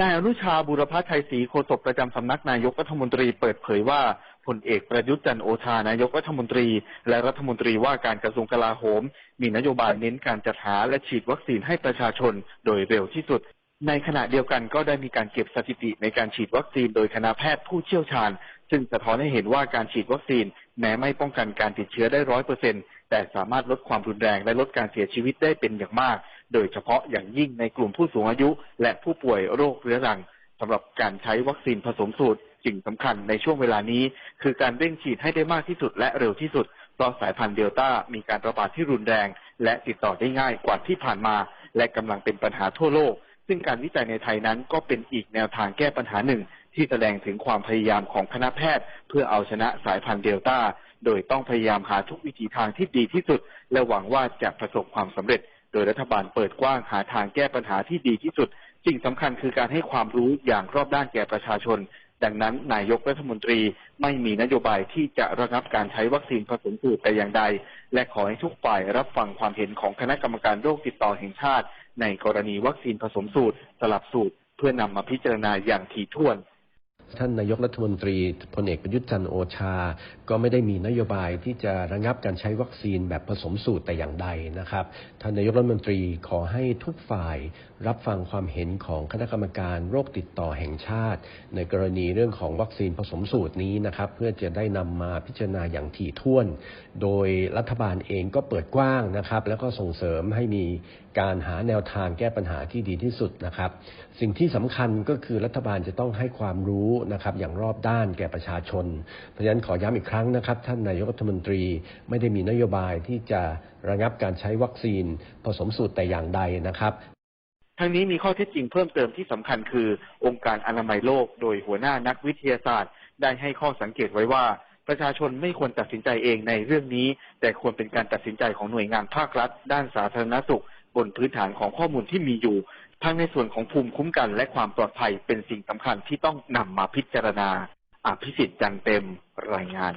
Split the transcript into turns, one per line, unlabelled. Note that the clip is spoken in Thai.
นายอนุชาบุรพชัยศรีโฆษกประจำสำนักนายกรัฐมนตรีเปิดเผยว่าพลเอกประยุทธ์จันโอชานายกรัฐมนตรี และรัฐมนตรีว่าการกระทรวงกลาโหม มีนโยบายเน้นการจัดหาและฉีดวัคซีนให้ประชาชนโดยเร็วที่สุด ในขณะเดียวกันก็ได้มีการเก็บสถิติในการฉีดวัคซีนโดยคณะแพทย์ผู้เชี่ยวชาญ ซึ่งสะท้อนให้เห็นว่าการฉีดวัคซีนแม้ไม่ป้องกันการติดเชื้อได้ร้อยเปอร์เซ็นแต่สามารถลดความรุนแรงและลดการเสียชีวิตได้เป็นอย่างมาก โดยเฉพาะอย่างยิ่งในกลุ่มผู้สูงอายุ และผู้ป่วยโรคเรื้อรังสำหรับการใช้วัคซีนผสมสูตรสิ่งสำคัญในช่วงเวลานี้ คือการเร่งฉีดให้ได้มากที่สุดและเร็วที่สุดเพราะสายพันธุ์เดลต้ามีการระบาดที่รุนแรง และติดต่อได้ง่ายกว่าที่ผ่านมา และกำลังเป็นปัญหาทั่วโลก ซึ่งการวิจัยในไทยนั้นก็เป็นอีกแนวทางแก้ปัญหาหนึ่ง ที่แสดงถึงความพยายามของคณะแพทย์ เพื่อเอาชนะสายพันธุ์เดลต้าโดยต้องพยายามหาทุกวิถีทางที่ดีที่สุด และหวังว่าจะประสบความสำเร็จ โดยรัฐบาลเปิดกว้างหาทางแก้ปัญหาที่ดีที่สุด สิ่งสำคัญคือการให้ความรู้อย่างรอบด้านแก่ประชาชน ดังนั้นนายกรัฐมนตรีไม่มีนโยบายที่จะระงับการใช้วัคซีนผสมสูตรแต่อย่างใด และขอให้ทุกฝ่ายรับฟังความเห็นของคณะกรรมการโรคติดต่อแห่งชาติ ในกรณีวัคซีนผสมสูตร สลับสูตร เพื่อนำมาพิจารณาอย่างถี่ถ้วน
ท่านนายกรัฐมนตรีพลเอกประยุทธ์จันโอชา ก็ไม่ได้มีนโยบายที่จะระงับการใช้วัคซีนแบบผสมสูตรแต่อย่างใดนะครับ ท่านนายกรัฐมนตรีขอให้ทุกฝ่ายรับฟังความเห็นของคณะกรรมการโรคติดต่อแห่งชาติ ในกรณีเรื่องของวัคซีนผสมสูตรนี้นะครับ เพื่อจะได้นำมาพิจารณาอย่างถี่ถ้วน โดยรัฐบาลเองก็เปิดกว้างนะครับ แล้วก็ส่งเสริมให้มีการหาแนวทางแก้ปัญหาที่ดีที่สุดนะครับ สิ่งที่สำคัญก็คือรัฐบาลจะต้องให้ความรู้นะครับอย่างรอบด้านแก่ประชาชน เพราะฉะนั้นขอย้ำอีกครั้งนะครับ ท่านนายกรัฐมนตรีไม่ได้มีนโยบายที่จะระงับการใช้วัคซีนผสมสูตรแต่อย่างใดนะครับ
ทั้งนี้มีข้อเท็จจริงเพิ่มเติมที่สำคัญคือ องค์การอนามัยโลก โดยหัวหน้านักวิทยาศาสตร์ ได้ให้ข้อสังเกตไว้ว่า ประชาชนไม่ควรตัดสินใจเองในเรื่องนี้ แต่ควรเป็นการตัดสินใจของหน่วยงานภาครัฐ ด้านสาธารณสุข บนพื้นฐานของข้อมูลที่มีอยู่ทั้งในส่วนของภูมิคุ้มกัน และความปลอดภัยเป็นสิ่งสำคัญที่ต้องนำมาพิจารณาอภิสิทธิ์จันเต็มรายงาน